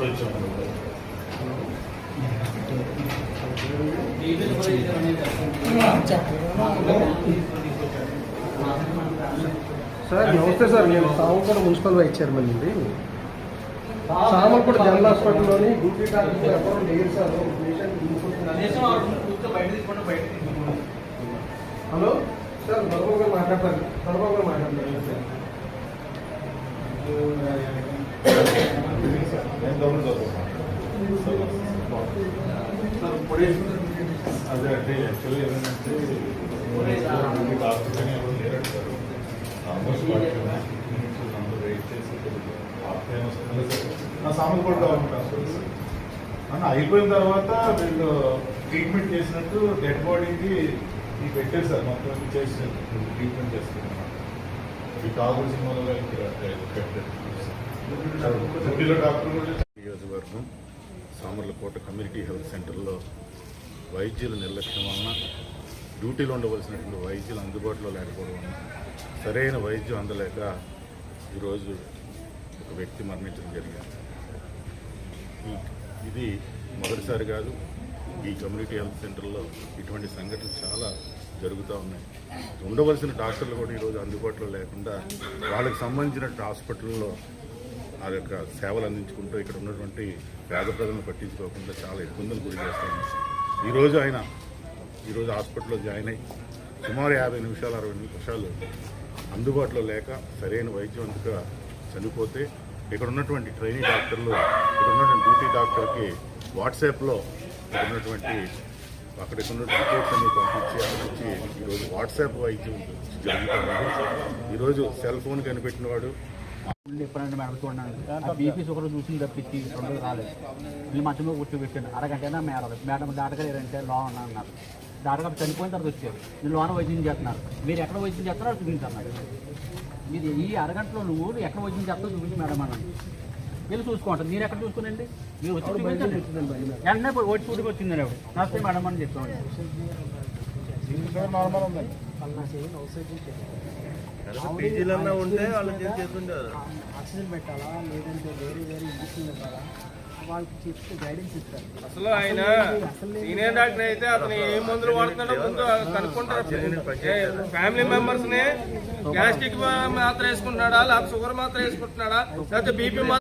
ఇప్పుడు వచ్చాము సార్ నమస్తే సార్. నేను సామర్పూట మున్సిపల్ వైస్ చైర్మన్ అండి. సామర్పూట జనరల్ హాస్పిటల్లోని డ్యూటీ డాక్టర్ సార్. ఒక పేషెంట్ హలో? సార్ గారు మాట్లాడతారు. గారు మాట్లాడతారు. అదే అంటే యాక్చువల్లీ ఏమైందంటే మీకు ఆస్ట్రేలియా ఎవరు లేరంటారు ఆల్మోస్ట్ అందరూ వెయిట్ చేసి నా సామాన్ కూడా గవర్నమెంట్ అన్న అయిపోయిన తర్వాత వీళ్ళు ట్రీట్మెంట్ చేసినట్టు డెడ్ బాడీకి ఈ పెట్టారు సార్ మొత్తం చేసి ట్రీట్మెంట్ చేస్తున్నారు ఈ కాగుల సినిమాలో పెట్టారు నియోజకవర్గం సామర్లకోట కమ్యూనిటీ హెల్త్ సెంటర్లో వైద్యుల నిర్లక్ష్యం వలన డ్యూటీలో ఉండవలసినటువంటి వైద్యులు అందుబాటులో లేకపోవడం వలన సరైన వైద్యం అందలేక ఈరోజు ఒక వ్యక్తి మరణించడం జరిగింది. ఇది మొదటిసారి కాదు ఈ కమ్యూనిటీ హెల్త్ సెంటర్లో ఇటువంటి సంఘటనలు చాలా జరుగుతూ ఉన్నాయి. ఉండవలసిన డాక్టర్లు కూడా ఈరోజు అందుబాటులో లేకుండా వాళ్ళకి సంబంధించిన హాస్పిటల్లో ఆ యొక్క సేవలు అందించుకుంటూ ఇక్కడ ఉన్నటువంటి పేద ప్రజలను పట్టించుకోకుండా చాలా ఇబ్బందులు గురి చేస్తాను ఈరోజు ఆయన ఈరోజు హాస్పిటల్లో జాయిన్ అయ్యి సుమారు యాభై నిమిషాలు అరవై నిమిషాలు అందుబాటులో లేక సరైన వైద్యం అందుక చనిపోతే ఇక్కడ ఉన్నటువంటి ట్రైనింగ్ డాక్టర్లు ఇక్కడ ఉన్నటువంటి డ్యూటీ డాక్టర్కి వాట్సాప్లో ఇక్కడ ఉన్నటువంటి అక్కడ ఉన్న రిపోర్ట్స్ అన్ని పంపించి అక్కడ ఈరోజు వాట్సాప్ వైద్యం జరుగుతుంది. ఈరోజు సెల్ ఫోన్ కనిపెట్టిన ఎప్పుడైనా మేడం చూడండి బీపీ షుగర్ చూసింది తప్పించి రెండు రాలేదు. వీళ్ళు మంచం మీద కూర్చోబెట్టాను అరగంట అయినా మేడం మేడం గారు ఏంటంటే లో ఉన్నా అన్నారు. గారు చనిపోయిన తర్వాత వచ్చారు. నేను లోన వైద్యం చేస్తున్నారు మీరు ఎక్కడ వైద్యం చేస్తారో అది చూపించన్నారు మీరు ఈ అరగంటలో నువ్వు ఎక్కడ వైద్యం చేస్తారో చూపించి మేడం అన్నాను వీళ్ళు చూసుకోండి. మీరు ఎక్కడ చూసుకునండి మీరు వచ్చి చూపించండి. వెంటనే వచ్చి చూడికి వచ్చింది ఆవిడ నమస్తే మేడం అని చెప్పామండి నార్మల్ ఉందండి. పీజీలన్నా ఉంటే వాళ్ళు చేస్తుంటారు? ఆక్సిజన్ పెట్టాలా లేదంటే వేరే వేరే ఇంజక్షన్ పెట్టాలా వాళ్ళకి చెప్తే గైడెన్స్ ఇస్తారు. అసలు ఆయన సీనియర్ డాక్టర్ అయితే అతను ఏ మందులు వాడుతున్నాడో ముందు కనుక్కుంటారు. ఫ్యామిలీ మెంబర్స్ని గ్యాస్ట్రిక్ మాత్రం వేసుకుంటున్నాడా లేకపోతే షుగర్ మాత్రం వేసుకుంటున్నాడా లేకపోతే బీపీ